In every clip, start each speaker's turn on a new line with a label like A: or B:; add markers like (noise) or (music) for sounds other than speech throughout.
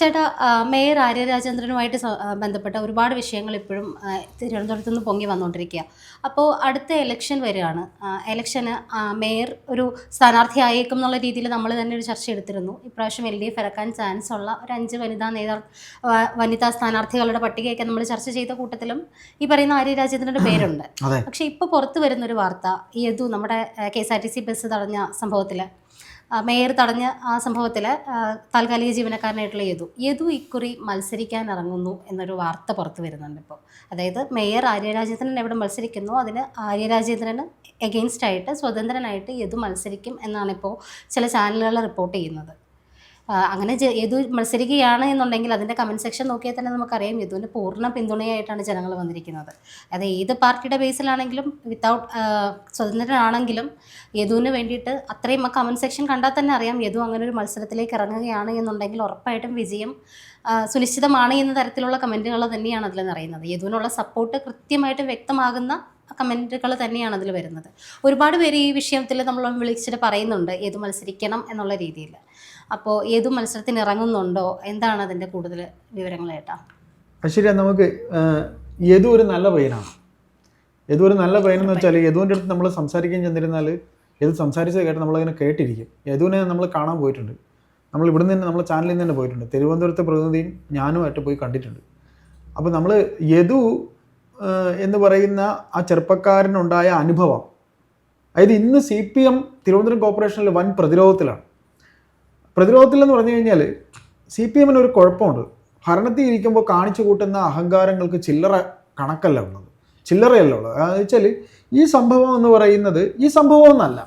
A: ചേട്ടാ മേയർ ആര്യ രാജേന്ദ്രനുമായിട്ട് സ- ആ, ബന്ധപ്പെട്ട ഒരുപാട് വിഷയങ്ങൾ ഇപ്പോഴും തിരുവനന്തപുരത്ത് നിന്ന് പൊങ്ങി വന്നുകൊണ്ടിരിക്കുക അപ്പോൾ അടുത്ത എലക്ഷൻ വരികയാണ്. എലക്ഷന് മേയർ ഒരു സ്ഥാനാർത്ഥിയായേക്കും എന്നുള്ള രീതിയിൽ നമ്മൾ തന്നെ ഒരു ചർച്ച എടുത്തിരുന്നു. ഇപ്രാവശ്യം എൽ ഡി എഫ് ഇറക്കാൻ ചാൻസ് ഉള്ള ഒരു അഞ്ച് വനിതാ നേതാ വനിതാ സ്ഥാനാർത്ഥികളുടെ പട്ടികയൊക്കെ നമ്മൾ ചർച്ച ചെയ്ത കൂട്ടത്തിലും ഈ പറയുന്ന ആര്യരാജേന്ദ്രന്റെ പേരുണ്ട്. പക്ഷേ ഇപ്പോൾ പുറത്ത് വരുന്നൊരു വാർത്ത യദു നമ്മുടെ K S R T C bus തടഞ്ഞ സംഭവത്തിൽ മേയർ തടഞ്ഞ ആ സംഭവത്തിൽ താൽക്കാലിക ജീവനക്കാരനായിട്ടുള്ള യദു. യദു ഇക്കുറി മത്സരിക്കാൻ ഇറങ്ങുന്നു എന്നൊരു വാർത്ത പുറത്തു വരുന്നുണ്ട് ഇപ്പോൾ അതായത് മേയർ ആര്യരാജേന്ദ്രൻ എവിടെ മത്സരിക്കുന്നു അതിന് ആര്യരാജേന്ദ്രന് എഗെയിൻസ്റ്റ് ആയിട്ട് സ്വതന്ത്രനായിട്ട് യദു മത്സരിക്കും എന്നാണ് ഇപ്പോൾ ചില ചാനലുകൾ റിപ്പോർട്ട് ചെയ്യുന്നത്. അങ്ങനെ യദു മത്സരിക്കുകയാണ് എന്നുണ്ടെങ്കിൽ അതിന്റെ കമന്റ് സെക്ഷൻ നോക്കിയാൽ തന്നെ നമുക്കറിയാം. യദുവിന് പൂർണ പിന്തുണയായിട്ടാണ് ജനങ്ങൾ വന്നിരിക്കുന്നത്. അത് ഏത് പാർട്ടിയുടെ ബേസിലാണെങ്കിലും വിത്തൗട്ട് സ്വതന്ത്രനാണെങ്കിലും യദുവിന് വേണ്ടിയിട്ട് അത്രയും ആ കമന്റ് സെക്ഷൻ കണ്ടാൽ തന്നെ അറിയാം യദു അങ്ങനെ ഒരു മത്സരത്തിലേക്ക് ഇറങ്ങുകയാണ് എന്നുണ്ടെങ്കിൽ ഉറപ്പായിട്ടും വിജയം സുനിശ്ചിതമാണ് എന്ന തരത്തിലുള്ള കമന്റുകൾ തന്നെയാണ് അതിൽ നിറയുന്നത്. യദുവിനുള്ള സപ്പോർട്ട് കൃത്യമായിട്ട് വ്യക്തമാകുന്ന കമന്റുകൾ തന്നെയാണ് അതിൽ വരുന്നത്. ഒരുപാട് പേര് ഈ വിഷയത്തിൽ നമ്മൾ വിളിച്ചിട്ട് പറയുന്നുണ്ട് ഏത് മത്സരിക്കണം എന്നുള്ള രീതിയിൽ. അപ്പോൾ ഏത് മത്സരത്തിന് ഇറങ്ങുന്നുണ്ടോ? എന്താണ് അതിന്റെ കൂടുതൽ വിവരങ്ങൾ ഏട്ടാ?
B: ശരിയാ നമുക്ക് യദു ഒരു നല്ല പയ്യനാണ്. യദു ഒരു നല്ല പയ്യനെന്ന് വെച്ചാൽ യദുവിന്റെ അടുത്ത് നമ്മൾ സംസാരിക്കുകയും ചെന്നിരുന്നാൽ യദു സംസാരിച്ചത് കേട്ട് നമ്മളിങ്ങനെ കേട്ടിരിക്കും. യദുവിനെ നമ്മൾ കാണാൻ പോയിട്ടുണ്ട്. നമ്മൾ ഇവിടുന്ന് തന്നെ നമ്മളെ ചാനലിൽ നിന്ന് തന്നെ പോയിട്ടുണ്ട്. തിരുവനന്തപുരത്തെ പ്രതിനിധിയും ഞാനുമായിട്ട് പോയി കണ്ടിട്ടുണ്ട്. അപ്പോൾ നമ്മൾ യദു എന്ന് പറയുന്ന ആ ചെറുപ്പക്കാരനുണ്ടായ അനുഭവം. അതായത് ഇന്ന് സി പി എം തിരുവനന്തപുരം കോർപ്പറേഷനിൽ വൻ പ്രതിരോധത്തിലാണ്. പ്രതിരോധത്തിൽ എന്ന് പറഞ്ഞു കഴിഞ്ഞാൽ സി പി എമ്മിന് ഒരു കുഴപ്പമുണ്ട്. ഭരണത്തിൽ ഇരിക്കുമ്പോൾ കാണിച്ചു കൂട്ടുന്ന അഹങ്കാരങ്ങൾക്ക് ചില്ലറ കണക്കല്ല ഉള്ളത്. ചില്ലറയല്ല ഉള്ളത്. അതെന്ന് വെച്ചാൽ ഈ സംഭവം എന്ന് പറയുന്നത് ഈ സംഭവം എന്നല്ല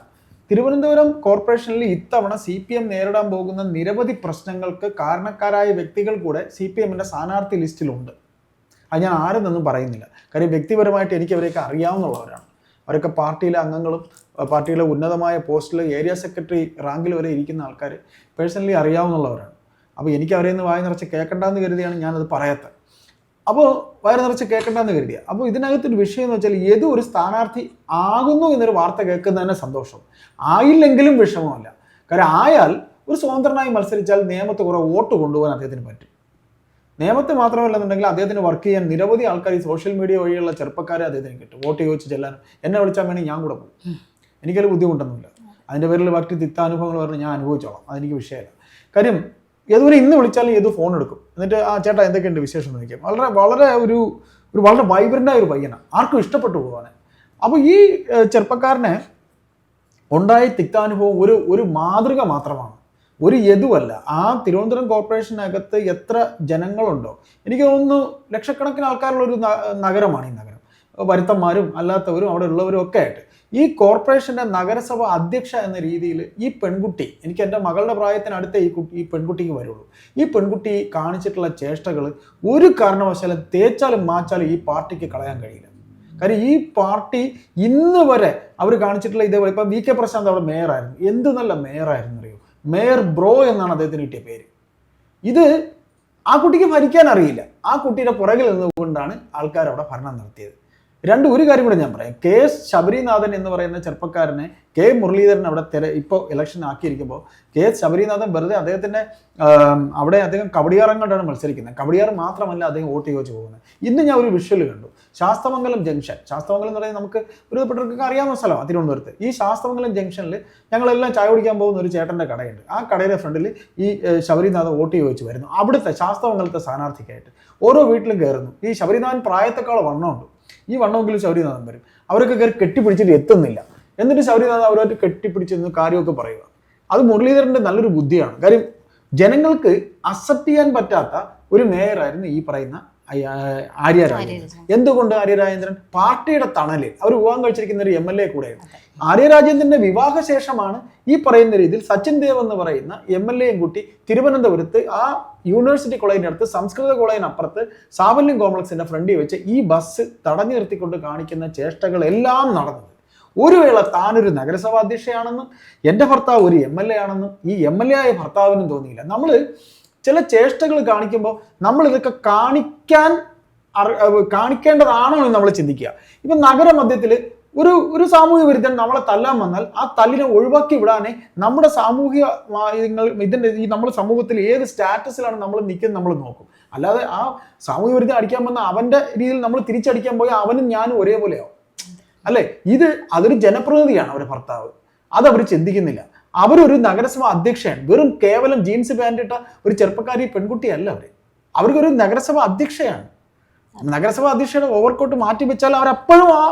B: തിരുവനന്തപുരം കോർപ്പറേഷനിൽ ഇത്തവണ സി പി എം നേരിടാൻ പോകുന്ന നിരവധി പ്രശ്നങ്ങൾക്ക് കാരണക്കാരായ വ്യക്തികൾ കൂടെ സി പി എമ്മിന്റെ സ്ഥാനാർത്ഥി ലിസ്റ്റിലുണ്ട്. അത് ഞാൻ ആരെന്നൊന്നും പറയുന്നില്ല. കാര്യം വ്യക്തിപരമായിട്ട് എനിക്ക് അവരെയൊക്കെ അറിയാവുന്നവരാണ്. അവരൊക്കെ പാർട്ടിയിലെ അംഗങ്ങളും പാർട്ടിയിലെ ഉന്നതമായ പോസ്റ്റിൽ ഏരിയ സെക്രട്ടറി റാങ്കിൽ വരെ ഇരിക്കുന്ന ആൾക്കാർ പേഴ്സണലി അറിയാവുന്നവരാണ് അപ്പോൾ എനിക്ക് അവരെ നിന്ന് വായ നിറച്ച് കേൾക്കണ്ടെന്ന് കരുതിയാണ് ഞാനത് പറയാത്തത് അപ്പോൾ വയറ് നിറച്ച് കേൾക്കണ്ടെന്ന് കരുതിയ. അപ്പോൾ ഇതിനകത്തൊരു വിഷയം എന്ന് വെച്ചാൽ ഏതോ ഒരു സ്ഥാനാർത്ഥി ആകുന്നു എന്നൊരു വാർത്ത കേൾക്കുന്നതന്നെ സന്തോഷം. ആയില്ലെങ്കിലും വിഷമമല്ല. കാരണം ആയാൽ ഒരു സ്വതന്ത്രനായി മത്സരിച്ചാൽ നിയമത്ത് കുറേ വോട്ട് കൊണ്ടുപോകാൻ അദ്ദേഹത്തിന് പറ്റും. നിയമത്തെ മാത്രമല്ലെന്നുണ്ടെങ്കിൽ അദ്ദേഹത്തിന് വർക്ക് ചെയ്യാൻ നിരവധി ആൾക്കാർ ഈ സോഷ്യൽ മീഡിയ വഴിയുള്ള ചെറുപ്പക്കാരെ അദ്ദേഹത്തിന് കിട്ടും. വോട്ട് ചോദിച്ച് ചെല്ലാനും. എന്നെ വിളിച്ചാൽ വേണമെങ്കിൽ ഞാൻ കൂടെ പോകും. എനിക്കൊരു ബുദ്ധിമുട്ടൊന്നുമില്ല. അതിന്റെ പേരിൽ ബാക്കി തിക്താനുഭവങ്ങൾ പറഞ്ഞ് ഞാൻ അനുഭവിച്ചോളാം. അതെനിക്ക് വിഷയമല്ല. കാര്യം ഏതുവരെ ഇന്ന് വിളിച്ചാലും ഏത് ഫോൺ എടുക്കും? എന്നിട്ട് ആ ചേട്ടാ എന്തൊക്കെയുണ്ട് വിശേഷം എന്ന് ചോദിക്കും. വളരെ വളരെ ഒരു ഒരു വളരെ വൈബ്രന്റായ ഒരു പയ്യനാണ് ആർക്കും ഇഷ്ടപ്പെട്ടു പോകാൻ അപ്പോൾ ഈ ചെറുപ്പക്കാരനെ ഉണ്ടായ തിക്താനുഭവം ഒരു ഒരു മാതൃക മാത്രമാണ്. ഒരു യതുവല്ല ആ തിരുവനന്തപുരം കോർപ്പറേഷനകത്ത് എത്ര ജനങ്ങളുണ്ടോ? എനിക്ക് തോന്നുന്നു ലക്ഷക്കണക്കിന് ആൾക്കാരുള്ള ഒരു നഗരമാണ് ഈ നഗരം. വരുത്തന്മാരും അല്ലാത്തവരും അവിടെ ഉള്ളവരും ഒക്കെ ആയിട്ട്. ഈ കോർപ്പറേഷന്റെ നഗരസഭ അധ്യക്ഷ എന്ന രീതിയിൽ ഈ പെൺകുട്ടി എനിക്ക് എന്റെ മകളുടെ പ്രായത്തിനടുത്തേ ഈ കുട്ടി ഈ പെൺകുട്ടിക്ക് വരുള്ളൂ. ഈ പെൺകുട്ടി കാണിച്ചിട്ടുള്ള ചേഷ്ടകൾ ഒരു കാരണവശാലും തേച്ചാലും മാച്ചാലും ഈ പാർട്ടിക്ക് കളയാൻ കഴിയില്ല. കാര്യം ഈ പാർട്ടി ഇന്ന് വരെ അവർ കാണിച്ചിട്ടുള്ള ഇതേപോലെ ഇപ്പം വി കെ പ്രശാന്ത് അവിടെ മേയറായിരുന്നു. എന്ത് നല്ല മേയറായിരുന്നു. മേയർ ബ്രോ എന്നാണ് അദ്ദേഹത്തിന് കിട്ടിയ പേര്. ഇത് ആ കുട്ടിക്ക് ഭരിക്കാൻ അറിയില്ല. ആ കുട്ടിയുടെ പുറകിൽ നിന്നുകൊണ്ടാണ് ആൾക്കാർ അവിടെ ഭരണം നടത്തിയത് രണ്ട് ഒരു കാര്യം കൂടെ ഞാൻ പറയാം. കെ എസ് ശബരിനാഥൻ എന്ന് പറയുന്ന ചെറുപ്പക്കാരനെ കെ മുരളീധരൻ അവിടെ തെര ഇപ്പോൾ ഇലക്ഷൻ ആക്കിയിരിക്കുമ്പോൾ കെ എസ് ശബരിനാഥൻ വെറുതെ അദ്ദേഹത്തിന്റെ അവിടെ അദ്ദേഹം കവടിയാറം കണ്ടാണ് മത്സരിക്കുന്നത്. കബഡിയാർ മാത്രമല്ല അദ്ദേഹം വോട്ട് ചോദിച്ച് പോകുന്നത്. ഇന്ന് ഞാൻ ഒരു വിഷ്വൽ കണ്ടു. ശാസ്തമംഗലം ജംഗ്ഷൻ. ശാസ്തമംഗലം എന്ന് പറയുന്നത് നമുക്ക് ഒരുപ്പെട്ടവർക്ക് അറിയാവുന്ന സ്ഥലമാണ് തിരുവനന്തപുരത്ത്. ഈ ശാസ്തമംഗലം ജംഗ്ഷനിൽ ഞങ്ങളെല്ലാം ചായ കുടിക്കാൻ പോകുന്ന ഒരു ചേട്ടന്റെ കടയുണ്ട്. ആ കടയുടെ ഫ്രണ്ടിൽ ഈ ശബരിനാഥൻ വോട്ട് ചോദിച്ചു വരുന്നു. അവിടുത്തെ ശാസ്തമംഗലത്തെ സ്ഥാനാർത്ഥിക്കായിട്ട് ഓരോ വീട്ടിലും കയറുന്നു. ഈ ശബരിനാഥൻ പ്രായത്തെക്കാൾ വണ്ണമുണ്ട്. ഈ വണ്ണമെങ്കിലും ശബരിനാഥൻ വരും. അവരൊക്കെ കയറി കെട്ടിപ്പിടിച്ചിട്ട് എത്തുന്നില്ല. എന്നിട്ട് ശബരിനാഥൻ അവരുമായിട്ട് കെട്ടിപ്പിടിച്ചിരുന്ന് കാര്യമൊക്കെ പറയുക അത് മുരളീധരന്റെ നല്ലൊരു ബുദ്ധിയാണ്. കാര്യം ജനങ്ങൾക്ക് അക്സെപ്റ്റ് ചെയ്യാൻ പറ്റാത്ത ഒരു മേയറായിരുന്നു ഈ പറയുന്ന ആര്യ രാജേന്ദ്രൻ എന്തുകൊണ്ട് ആര്യ രാജേന്ദ്രൻ പാർട്ടിയുടെ തണലിൽ. അവർ വിവാഹം കഴിച്ചിരിക്കുന്ന ഒരു എം എൽ എ കൂടെയാണ് ആര്യ രാജേന്ദ്രന്റെ വിവാഹശേഷമാണ് ഈ പറയുന്ന രീതിയിൽ സച്ചിൻ ദേവ് എന്ന് പറയുന്ന എം എൽ എയും കൂട്ടി തിരുവനന്തപുരത്ത് ആ യൂണിവേഴ്സിറ്റി കോളേജിന്റെ അടുത്ത് സംസ്കൃത കോളേജിനപ്പുറത്ത് സാവല്യം കോംപ്ലക്സിന്റെ ഫ്രണ്ടിൽ വെച്ച് ഈ ബസ് തടഞ്ഞു നിർത്തിക്കൊണ്ട് കാണിക്കുന്ന ചേഷ്ടകളെല്ലാം നടന്നത്. ഒരു വേള താനൊരു നഗരസഭാ അധ്യക്ഷയാണെന്നും എന്റെ ഭർത്താവ് ഒരു എം എൽ എ ആണെന്നും ഈ എം എൽ എ ആയ ഭർത്താവിനും തോന്നിയില്ല. നമ്മൾ ചില ചേഷ്ടകൾ കാണിക്കുമ്പോൾ നമ്മൾ ഇതൊക്കെ കാണിക്കാൻ കാണിക്കേണ്ടതാണോ എന്ന് നമ്മൾ ചിന്തിക്കുക. ഇപ്പം നഗരമധ്യത്തിൽ ഒരു ഒരു സാമൂഹിക വിരുദ്ധൻ നമ്മളെ തല്ലാൻ വന്നാൽ ആ തല്ലിനെ ഒഴിവാക്കി വിടാനേ നമ്മുടെ സാമൂഹിക ഇതിന്റെ ഈ നമ്മുടെ സമൂഹത്തിൽ ഏത് സ്റ്റാറ്റസിലാണ് നമ്മൾ നിൽക്കുന്നത് നമ്മൾ നോക്കും. അല്ലാതെ ആ സാമൂഹിക വിരുദ്ധം അടിക്കാൻ വന്ന അവന്റെ രീതിയിൽ നമ്മൾ തിരിച്ചടിക്കാൻ പോയാൽ അവനും ഞാനും ഒരേപോലെയാവും. അല്ലേ? ഇത് അതൊരു ജനപ്രതിനിധിയാണ് അവരുടെ ഭർത്താവ്. അതവർ ചിന്തിക്കുന്നില്ല. അവരൊരു നഗരസഭ അധ്യക്ഷയാണ് വെറും കേവലം ജീൻസ് പാന്റ് ഇട്ട ഒരു ചെറുപ്പക്കാരി പെൺകുട്ടിയല്ല അവർ അവർക്കൊരു നഗരസഭ അധ്യക്ഷയാണ്. നഗരസഭ അധ്യക്ഷയുടെ ഓവർകോട്ട് മാറ്റി വെച്ചാൽ അവരപ്പോഴും ആ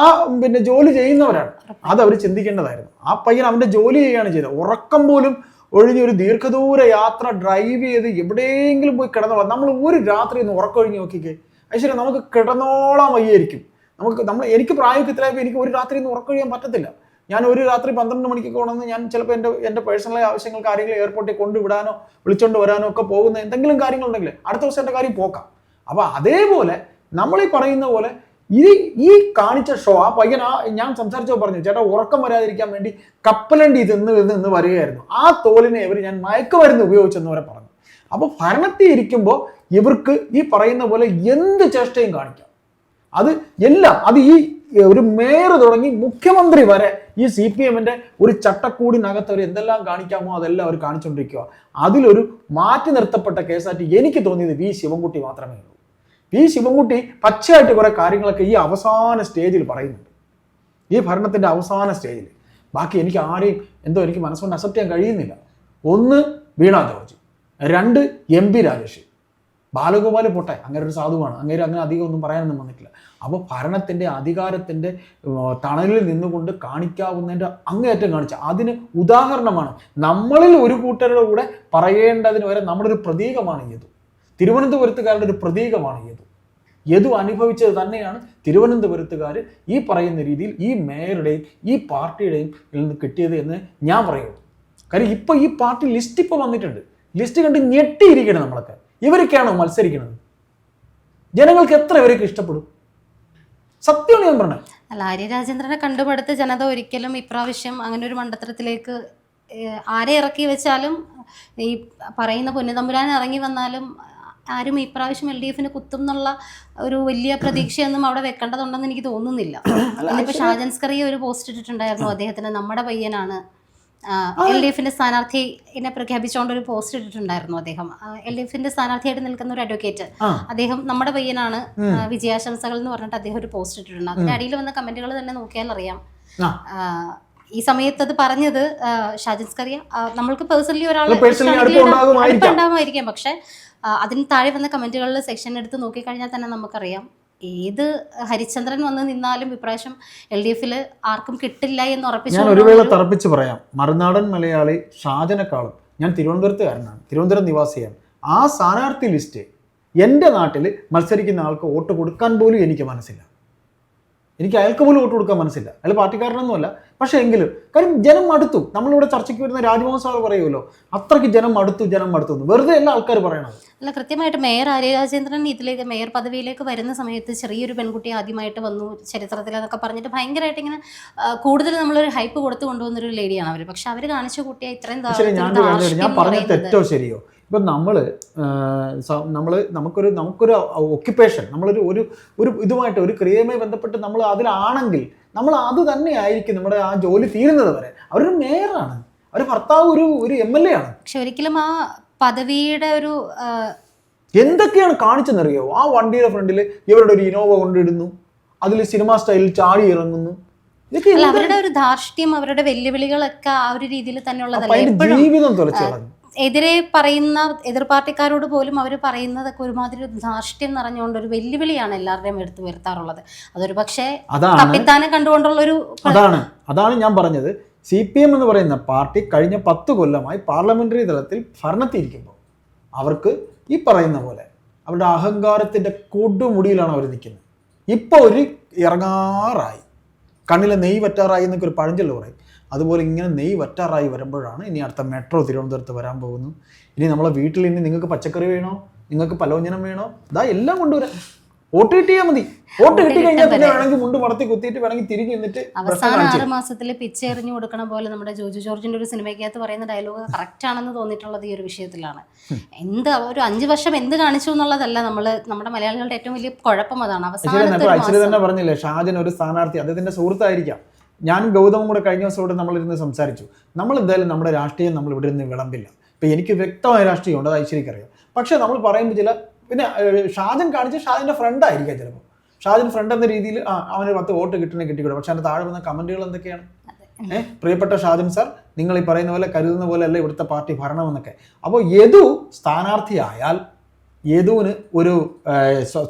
B: ആ പിന്നെ ജോലി ചെയ്യുന്നവരാണ്. അത് അവർ ചിന്തിക്കേണ്ടതായിരുന്നു. ആ പയ്യൻ അവന്റെ ജോലി ചെയ്യുകയാണ് ചെയ്തത്. ഉറക്കം പോലും ഒഴിഞ്ഞ് ഒരു ദീർഘദൂര യാത്ര ഡ്രൈവ് ചെയ്ത് എവിടെയെങ്കിലും പോയി കിടന്നോളാം നമ്മൾ ഒരു രാത്രി ഒന്ന് ഉറക്കൊഴിഞ്ഞ് നോക്കിക്കേ. ഐശ്വര്യ നമുക്ക് കിടന്നോളാൻ വയ്യായിരിക്കും. നമുക്ക് നമ്മൾ എനിക്ക് പ്രായമൊക്കെ ഇത്രയായപ്പോൾ എനിക്ക് ഒരു രാത്രി ഒന്ന് ഉറക്കൊഴിയാൻ പറ്റത്തില്ല. ഞാൻ ഒരു രാത്രി പന്ത്രണ്ട് മണിക്കൊക്കെ കൊണ്ടുവന്ന് ഞാൻ ചിലപ്പോൾ എന്റെ എന്റെ പേഴ്സണൽ ആവശ്യങ്ങൾ കാര്യങ്ങൾ എയർപോർട്ടിൽ കൊണ്ടുവിടാനോ വിളിച്ചോണ്ട് വരാനോ ഒക്കെ പോകുന്ന എന്തെങ്കിലും കാര്യങ്ങളുണ്ടെങ്കിൽ അടുത്ത ദിവസം എന്റെ കാര്യം പോക്കാം. അപ്പോൾ അതേപോലെ നമ്മൾ ഈ പറയുന്ന പോലെ ഈ ഈ കാണിച്ച ഷോ ആ പയ്യൻ ആ ഞാൻ സംസാരിച്ചോ പറഞ്ഞു ചേട്ടാ ഉറക്കം വരാതിരിക്കാൻ വേണ്ടി കപ്പലണ്ടി തിന്ന് നിന്ന് വരികയായിരുന്നു. ആ തോലിനെ ഇവർ ഞാൻ മയക്കുമരുന്ന് ഉപയോഗിച്ചെന്ന് വരെ പറഞ്ഞു. അപ്പോൾ ഭരണത്തിൽ ഇരിക്കുമ്പോൾ ഇവർക്ക് ഈ പറയുന്ന പോലെ എന്ത് ചേഷ്ടയും കാണിക്കാം. അത് എല്ലാം അത് ഈ ഒരു മേയർ തുടങ്ങി മുഖ്യമന്ത്രി വരെ ഈ സി പി എമ്മിന്റെ ഒരു ചട്ടക്കൂടിനകത്ത് അവർ എന്തെല്ലാം കാണിക്കാമോ അതെല്ലാം അവർ കാണിച്ചുകൊണ്ടിരിക്കുക അതിലൊരു മാറ്റി നിർത്തപ്പെട്ട കേസായിട്ട് എനിക്ക് തോന്നിയത് വി ശിവൻകുട്ടി മാത്രമേ ഉള്ളൂ. വി ശിവൻകുട്ടി പച്ചയായിട്ട് കുറെ കാര്യങ്ങളൊക്കെ ഈ അവസാന സ്റ്റേജിൽ പറയുന്നുണ്ട്. ഈ ഭരണത്തിന്റെ അവസാന സ്റ്റേജിൽ. ബാക്കി എനിക്ക് ആരെയും എന്തോ എനിക്ക് മനസ്സുകൊണ്ട് അക്സെപ്റ്റ് ചെയ്യാൻ കഴിയുന്നില്ല. ഒന്ന് വീണ ജോർജ് രണ്ട് എം പി രാജേഷ്. ബാലഗോപാൽ പോട്ടെ അങ്ങനെ ഒരു സാധുവാണ്. അങ്ങനെ അങ്ങനെ അധികം ഒന്നും പറയാനൊന്നും വന്നിട്ടില്ല. അപ്പോൾ ഭരണത്തിന്റെ അധികാരത്തിന്റെ തണലിൽ നിന്നുകൊണ്ട് കാണിക്കാവുന്നതിന്റെ അങ്ങേയറ്റം കാണിച്ച അതിന് ഉദാഹരണമാണ് നമ്മളിൽ ഒരു കൂട്ടരുടെ കൂടെ പറയേണ്ടതിന് വരെ നമ്മളൊരു പ്രതീകമാണ് യദു തിരുവനന്തപുരത്തുകാരുടെ ഒരു പ്രതീകമാണ് യദു. യദു അനുഭവിച്ചത് തന്നെയാണ് തിരുവനന്തപുരത്തുകാർ ഈ പറയുന്ന രീതിയിൽ ഈ മേയറുടെയും ഈ പാർട്ടിയുടെയും നിന്ന് കിട്ടിയത് എന്ന് ഞാൻ പറയുന്നു. കാര്യം ഇപ്പോൾ ഈ പാർട്ടി ലിസ്റ്റ് ഇപ്പോൾ വന്നിട്ടുണ്ട്. ലിസ്റ്റ് കണ്ട് ഞെട്ടിയിരിക്കണം നമ്മളൊക്കെ. ഇവരൊക്കെയാണോ മത്സരിക്കുന്നത്? ജനങ്ങൾക്ക് എത്ര ഇവരൊക്കെ ഇഷ്ടപ്പെടും? സത്യമാണ് ഞാൻ പറഞ്ഞത്.
A: അല്ല ആര്യ രാജേന്ദ്രനെ കണ്ടുപടുത്ത ജനത ഒരിക്കലും ഇപ്രാവശ്യം അങ്ങനെ ഒരു മണ്ഡലത്തിലേക്ക് ആരെ ഇറക്കി വെച്ചാലും ഈ പറയുന്ന പൊന്നുതമ്പുരാൻ ഇറങ്ങി വന്നാലും ആരും ഇപ്രാവശ്യം എൽ ഡി എഫിന് കുത്തും എന്നുള്ള ഒരു വലിയ പ്രതീക്ഷയൊന്നും അവിടെ വെക്കേണ്ടതുണ്ടെന്ന് എനിക്ക് തോന്നുന്നില്ല. (clears throat) ഇന്നിപ്പോ ഷാജൻസ്കറിയ ഒരു പോസ്റ്റ് ഇട്ടിട്ടുണ്ടായിരുന്നു. അദ്ദേഹത്തിന് നമ്മുടെ പയ്യനാണ്. എൽ ഡി എഫിന്റെ സ്ഥാനാർത്ഥിനെ പ്രഖ്യാപിച്ചുകൊണ്ട് ഒരു പോസ്റ്റ് ഇട്ടിട്ടുണ്ടായിരുന്നു അദ്ദേഹം. എൽ ഡി എഫിന്റെ സ്ഥാനാർത്ഥിയായിട്ട് നിൽക്കുന്ന ഒരു അഡ്വക്കേറ്റ് അദ്ദേഹം നമ്മുടെ പയ്യനാണ്. വിജയാശംസകൾ എന്ന് പറഞ്ഞിട്ട് അദ്ദേഹം ഒരു പോസ്റ്റ് ഇട്ടിട്ടുണ്ട്. അതിന്റെ അടിയിൽ വന്ന കമന്റുകൾ തന്നെ നോക്കിയാൽ അറിയാം. ഈ സമയത്ത് അത് പറഞ്ഞത് ആ, ഷാജിദ് സ്കറിയ. ആ, നമ്മൾക്ക് പേഴ്സണലി ഒരാൾ
B: ഉണ്ടാകുമായിരിക്കാം.
A: പക്ഷെ അതിന് താഴെ വന്ന കമന്റുകളിൽ സെക്ഷൻ എടുത്ത് നോക്കിക്കഴിഞ്ഞാൽ തന്നെ നമുക്കറിയാം ഏത് ഹരിചന്ദ്രൻ വന്ന് നിന്നാലും ഇപ്രാവശ്യം എൽ ഡി എഫിൽ ആർക്കും കിട്ടില്ല എന്ന് ഉറപ്പിച്ചു
B: ഞാൻ ഒരു വേള തറപ്പിച്ച് പറയാം. മറുനാടൻ മലയാളി ഷാജനക്കാളും ഞാൻ തിരുവനന്തപുരത്തുകാരനാണ്. തിരുവനന്തപുരം നിവാസിയാണ്. ആ സ്ഥാനാർത്ഥി ലിസ്റ്റ് എന്റെ നാട്ടിൽ മത്സരിക്കുന്ന ആൾക്ക് വോട്ട് കൊടുക്കാൻ പോലും എനിക്ക് മനസ്സില്ല. എനിക്ക് അയാൾക്ക് പോലും വോട്ട് കൊടുക്കാൻ മനസ്സില്ല. അയാൾ പാർട്ടിക്കാരനൊന്നുമല്ല. പക്ഷേ എങ്കിലും കാര്യം ജനം മടുത്തു. നമ്മളിവിടെ ചർച്ചയ്ക്ക് വരുന്ന രാജ്മോഹൻ സാർ പറയുമല്ലോ അത്രയ്ക്ക് ജനം മടുത്തു ജനം മടുത്തു വെറുതെ എല്ലാ ആൾക്കാർ പറയണത്.
A: അല്ല കൃത്യമായിട്ട് മേയർ ആര്യ രാജേന്ദ്രൻ ഇതിലേക്ക് മേയർ പദവിയിലേക്ക് വരുന്ന സമയത്ത് ചെറിയൊരു പെൺകുട്ടി ആദ്യമായിട്ട് വന്നു ചരിത്രത്തിൽ എന്നൊക്കെ പറഞ്ഞിട്ട് ഭയങ്കരമായിട്ട് ഇങ്ങനെ കൂടുതൽ നമ്മളൊരു ഹൈപ്പ് കൊടുത്തു കൊണ്ടുവന്നൊരു ലേഡിയാണ് അവർ പക്ഷെ അവർ കാണിച്ച കുട്ടിയെ ഇത്രയും
B: ഞാൻ
A: പറയുന്നത്.
B: തെറ്റോ ശരിയോ? ഇപ്പൊ നമ്മൾ നമ്മൾ നമുക്കൊരു നമുക്കൊരു ഒക്യുപ്പേഷൻ നമ്മളൊരു ഒരു ഒരു ഇതുമായിട്ട് ഒരു ക്രിയയുമായി ബന്ധപ്പെട്ട് നമ്മൾ അതിലാണെങ്കിൽ നമ്മൾ അത് തന്നെ ആയിരിക്കും നമ്മുടെ ആ ജോലി തീരുന്നത് വരെ. അവരൊരു മേയറാണ്. അവർ ഭർത്താവ് ഒരു ഒരു എം എൽ എ ആണ്.
A: പക്ഷെ ഒരിക്കലും ആ പദവിയുടെ ഒരു
B: എന്തൊക്കെയാണ് കാണിച്ചെന്നറിയോ? ആ വണ്ടിയുടെ ഫ്രണ്ടിൽ ഇവരുടെ ഒരു ഇനോവ കൊണ്ടിടുന്നു. അതിൽ സിനിമ സ്റ്റൈലിൽ ചാടി ഇറങ്ങുന്നു.
A: അവരുടെ ഒരു ധാർഷ്ട്യം അവരുടെ വെല്ലുവിളികളൊക്കെ ആ ഒരു രീതിയിൽ
B: തന്നെയുള്ള
A: തന്നെയുള്ളതല്ല
B: ജീവിതം തുലച്ചു കളഞ്ഞു
A: എതിരെ പറയുന്ന എതിർ പാർട്ടിക്കാരോട് പോലും അവർ പറയുന്നതൊക്കെ ഒരുമാതിരി ഒരു ധാർഷ്ട്യം നിറഞ്ഞുകൊണ്ട് ഒരു വെല്ലുവിളിയാണ് എല്ലാവരുടെയും എടുത്തു വരുത്താറുള്ളത് അതൊരു പക്ഷേ കപ്പിത്താനെ കണ്ടുകൊണ്ടുള്ള ഒരു
B: അതാണ്. അതാണ് ഞാൻ പറഞ്ഞത്. സി പി എം എന്ന് പറയുന്ന പാർട്ടി കഴിഞ്ഞ പത്ത് കൊല്ലമായി പാർലമെന്ററി തലത്തിൽ ഭരണത്തിയിരിക്കുമ്പോൾ അവർക്ക് ഈ പറയുന്ന പോലെ അവരുടെ അഹങ്കാരത്തിന്റെ കൊടുമുടിയിലാണ് അവർ നിൽക്കുന്നത്. ഇപ്പോൾ ഒരു ഇറങ്ങാറായി. കണ്ണിലെ നെയ് വറ്റാറായി എന്നൊക്കെ ഒരു പഴഞ്ചൊല്ല് പറയും. അതുപോലെ ഇങ്ങനെ നെയ് വറ്റാറായി വരുമ്പോഴാണ് ഇനി അടുത്ത മെട്രോ തിരുവനന്തപുരത്ത് വരാൻ പോകുന്നു ഇനി നമ്മളെ വീട്ടിൽ ഇനി നിങ്ങൾക്ക് പച്ചക്കറി വേണോ? നിങ്ങൾക്ക് പലോഞ്ഞനം വേണോ? ഇതാ എല്ലാം കൊണ്ടുവരാം. വോട്ട് കിട്ടിയാൽ മതി. വോട്ട് കിട്ടി കഴിഞ്ഞാൽ പിന്നെ. വേണമെങ്കിൽ മുണ്ട് മടത്തി കുത്തിയിട്ട് വേണമെങ്കിൽ തിരിഞ്ഞു നിന്നിട്ട്
A: അവസാന ആറ് മാസത്തിൽ പിച്ച് എറിഞ്ഞു കൊടുക്കണ പോലെ നമ്മുടെ ജോജു ജോർജിന്റെ ഒരു സിനിമയ്ക്കകത്ത് പറയുന്ന ഡയലോഗ് കറക്റ്റ് ആണെന്ന് തോന്നിയിട്ടുള്ളത് ഈ ഒരു വിഷയത്തിലാണ്. എന്ത് ഒരു അഞ്ചു വർഷം എന്ത് കാണിച്ചു എന്നുള്ളതല്ല നമ്മൾ നമ്മുടെ മലയാളികളുടെ ഏറ്റവും വലിയ കുഴപ്പം അതാണ്.
B: അവസാനം തന്നെ പറഞ്ഞില്ലേ ഷാജൻ ഒരു സ്ഥാനാർത്ഥി അദ്ദേഹത്തിന്റെ സുഹൃത്തായിരിക്കാം. ഞാനും ഗൗതമും കൂടെ കഴിഞ്ഞ ദിവസം ഇവിടെ നമ്മളിരുന്ന് സംസാരിച്ചു. നമ്മൾ എന്തായാലും നമ്മുടെ രാഷ്ട്രീയം നമ്മൾ ഇവിടെ ഇരുന്ന് വിളമ്പില്ല. ഇപ്പം എനിക്ക് വ്യക്തമായ രാഷ്ട്രീയം ഉണ്ട് അത് ഐശ്വര്യക്ക് പക്ഷേ പക്ഷെ നമ്മൾ പറയുമ്പോൾ ചില പിന്നെ ഷാജൻ കാണിച്ച ഷാജിന്റെ ഫ്രണ്ട് ആയിരിക്കാം ചിലപ്പോൾ ഷാജിൻ ഫ്രണ്ട് എന്ന രീതിയിൽ ആ അവന് പത്ത് വോട്ട് കിട്ടണേ കിട്ടിക്കൂടെ പക്ഷേ അതിന്റെ താഴെ വന്ന കമന്റുകൾ എന്തൊക്കെയാണ്? ഏഹ് പ്രിയപ്പെട്ട ഷാജൻ സാർ നിങ്ങൾ ഈ പറയുന്ന പോലെ കരുതുന്ന പോലെ അല്ല ഇവിടുത്തെ പാർട്ടി ഭരണം എന്നൊക്കെ. അപ്പോൾ യദു സ്ഥാനാർത്ഥിയായാൽ യദുവിന് ഒരു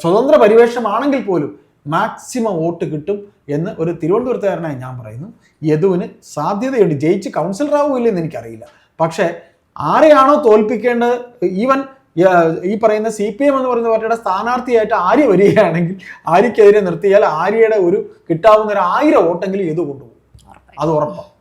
B: സ്വതന്ത്ര പരിവേഷമാണെങ്കിൽ പോലും മാക്സിമം വോട്ട് കിട്ടും എന്ന് ഒരു തിരുവനന്തപുരത്തുകാരനായി ഞാൻ പറയുന്നു. യദുവിന് സാധ്യതയുണ്ട്. ജയിച്ച് കൗൺസിലർ ആവുമില്ലെന്ന് എനിക്കറിയില്ല. പക്ഷേ ആരെയാണോ തോൽപ്പിക്കേണ്ടത്? ഈവൻ ഈ പറയുന്ന സി പി എം എന്ന് പറയുന്ന പാർട്ടിയുടെ സ്ഥാനാർത്ഥിയായിട്ട് ആര്യ വരികയാണെങ്കിൽ ആര്യക്കെതിരെ നിർത്തിയാൽ ആര്യയുടെ ഒരു കിട്ടാവുന്ന ഒരു ആയിരം വോട്ടെങ്കിലും ഇത് കൊണ്ടുപോകും. അത് ഉറപ്പാണ്.